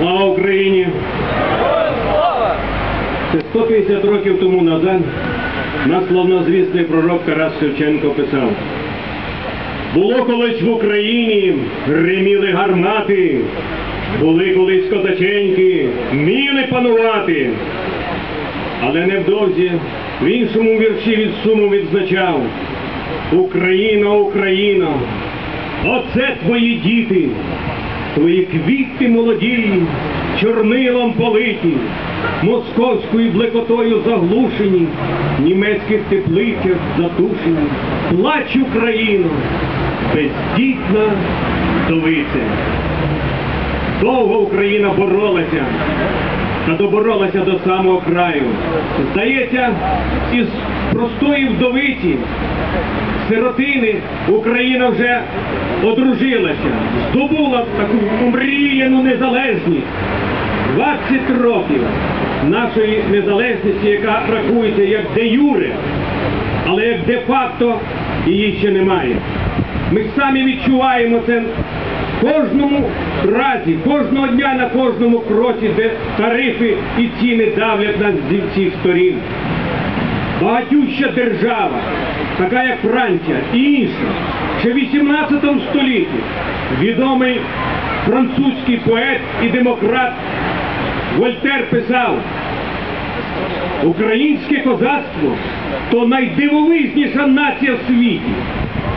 Слава Україні! Це 150 років тому назад наш славнозвісний пророк Тарас Шевченко писав. Було колись в Україні, гриміли гармати, були колись козаченьки, вміли панувати. Але невдовзі в іншому вірші від суму відзначав Україна, Україна, оце твої діти, твої квіти молоді, чорнилом политі, московською блекотою заглушені, німецьких теплицях затушені, плач Україно, бездітна вдовиця. Довго Україна боролася, та доборолася до самого краю. Здається, із простої вдовиці, сиротини, Україна вже одружилася, здобула таку омріяну незалежність. 20 років нашої незалежності, яка рахується як де юре, але як де-факто її ще немає. Ми самі відчуваємо це кожному разі, кожного дня на кожному кроці, де тарифи і ціни давлять нас зі всіх сторін. Багатюща держава, така як Франція і інша, ще в 18 столітті відомий французький поет і демократ Вольтер писав, Українське козацтво то найдивовижніша нація в світі.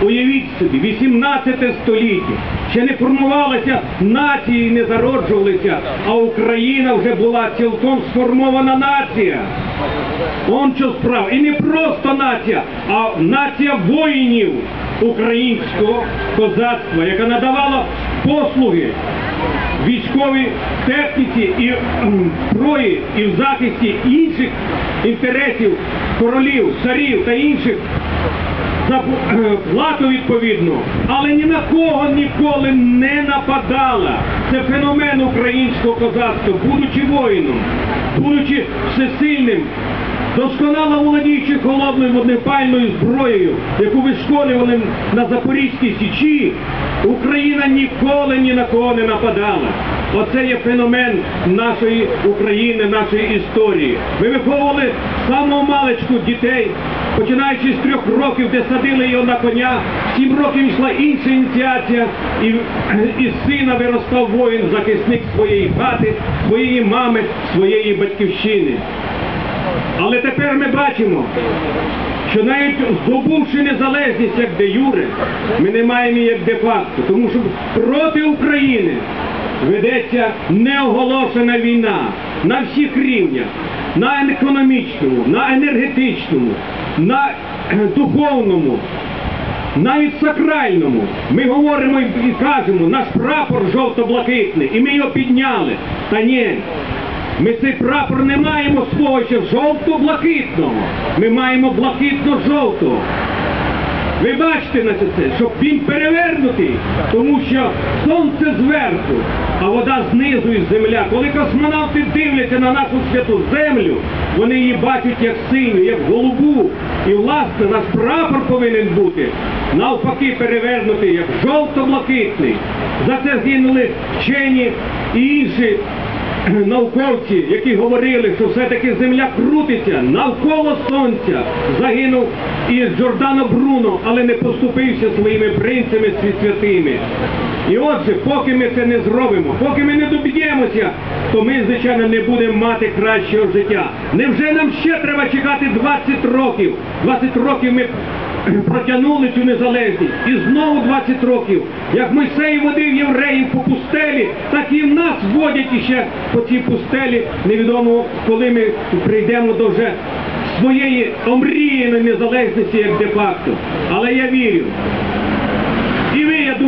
Уявіть собі, 18 століття. Ще не формувалася нації, не зароджувалися, а Україна вже була цілком сформована нація. Он що справа. І не просто нація, а нація воїнів українського козацтва, яка надавала послуги військовій техніці і зброї, і в захисті інших інтересів королів, царів та інших за е, плату відповідно, але ні на кого ніколи не нападала. Це феномен українського козацтва, будучи воїном, будучи всесильним, досконало володіючи холодною вогнепальною зброєю, яку вишколювали на Запорізькій Січі, Україна ніколи ні на кого не нападала. Оце є феномен нашої України, нашої історії. Ми виховували самого маличку дітей, починаючи з трьох років, де садили його на коня, сім років йшла інша ініціація, і із сина виростав воїн, захисник своєї хати, своєї мами, своєї батьківщини. Але тепер ми бачимо, що навіть здобувши незалежність як де юре, ми не маємо її як де факто, тому що проти України ведеться неоголошена війна на всіх рівнях, на економічному, на енергетичному, на духовному, навіть сакральному. Ми говоримо і кажемо, наш прапор жовто-блакитний, і ми його підняли. Та ні, ми цей прапор не маємо свого ще жовто-блакитного. Ми маємо блакитно-жовтого. Ви бачите на це, щоб він перевернутий, тому що сонце зверху, а вода знизу і земля. Коли космонавти дивляться на нашу святу землю, вони її бачать як синю, як голубу. І власне наш прапор повинен бути навпаки перевернутий, як жовто-блакитний. За це згинули вчені і інші науковці, які говорили, що все-таки земля крутиться навколо сонця. Загинув і Джордано Бруно, але не поступився своїми принципами святими. І отже, поки ми це не зробимо, поки ми не доб'ємося, то ми, звичайно, не будемо мати кращого життя. Невже нам ще треба чекати 20 років? 20 років ми протягнули цю незалежність. І знову 20 років, як Мойсей водив євреїв по пустелі, так і в нас водять іще по цій пустелі. Невідомо, коли ми прийдемо до вже своєї омріяної незалежності, як де-факто. Але я вірю.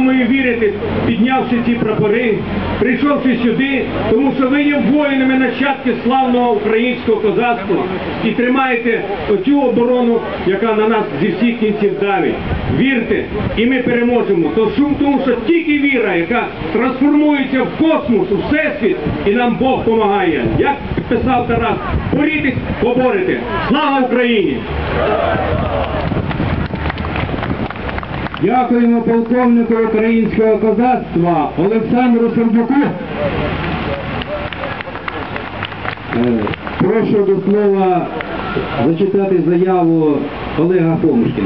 Думаю, вірите, піднявши ці прапори, прийшовши сюди, тому що ви є воїнами нащадки славного українського козацтва і тримаєте оцю оборону, яка на нас зі всіх кінців давить. Вірте, і ми переможемо. То шум, тому що тільки віра, яка трансформується в космос, у всесвіт, і нам Бог допомагає. Як писав Тарас, борітесь, поборете. Слава Україні! Дякуємо полковнику українського козацтва Олександру Сердюку. Е, прошу до слова зачитати заяву Олега Фомушкіна.